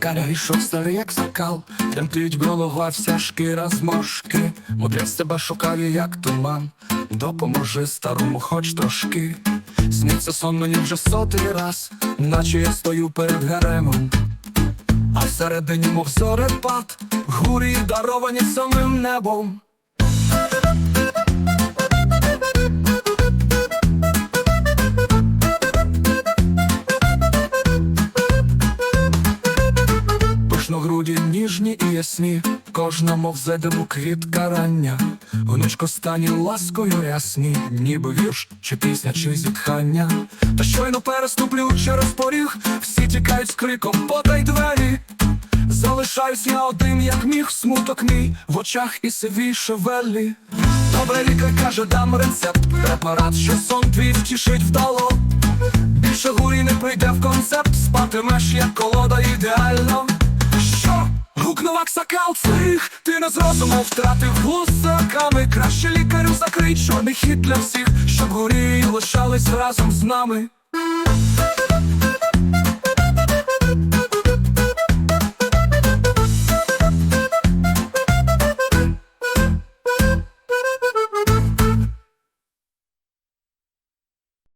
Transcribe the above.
лікаря йшов старий як закал, Тремтить голова, вся шкіра зморшки, Мудрець тебе шукає, як туман, допоможи старому хоч трошки. Сніться сон мені вже сотий раз, наче я стою перед гаремом, а всередині, мов зорепад, гурі даровані самим небом. Пишногруді ніжні і ясні, кожна, мов зедему квітка рання, Гнучко стані ласкою рясні, ніби вірш, чи пісня, чи зітхання. Та щойно переступлю через поріг, всі тікають з криком подай двері. Залишаюсь я один, як міг, смуток мій в очах і сивій шевелі. Добре лікар каже, дам рецепт, препарат, що сон твій втішить вдало. Більше гурі не прийде в концепт, спатимеш як колода ідеально. Що? сакал цих, ти не з розуму втратив гусаками. Краще лікарю закрий чорний хід для всіх, щоб горі лишались разом з нами.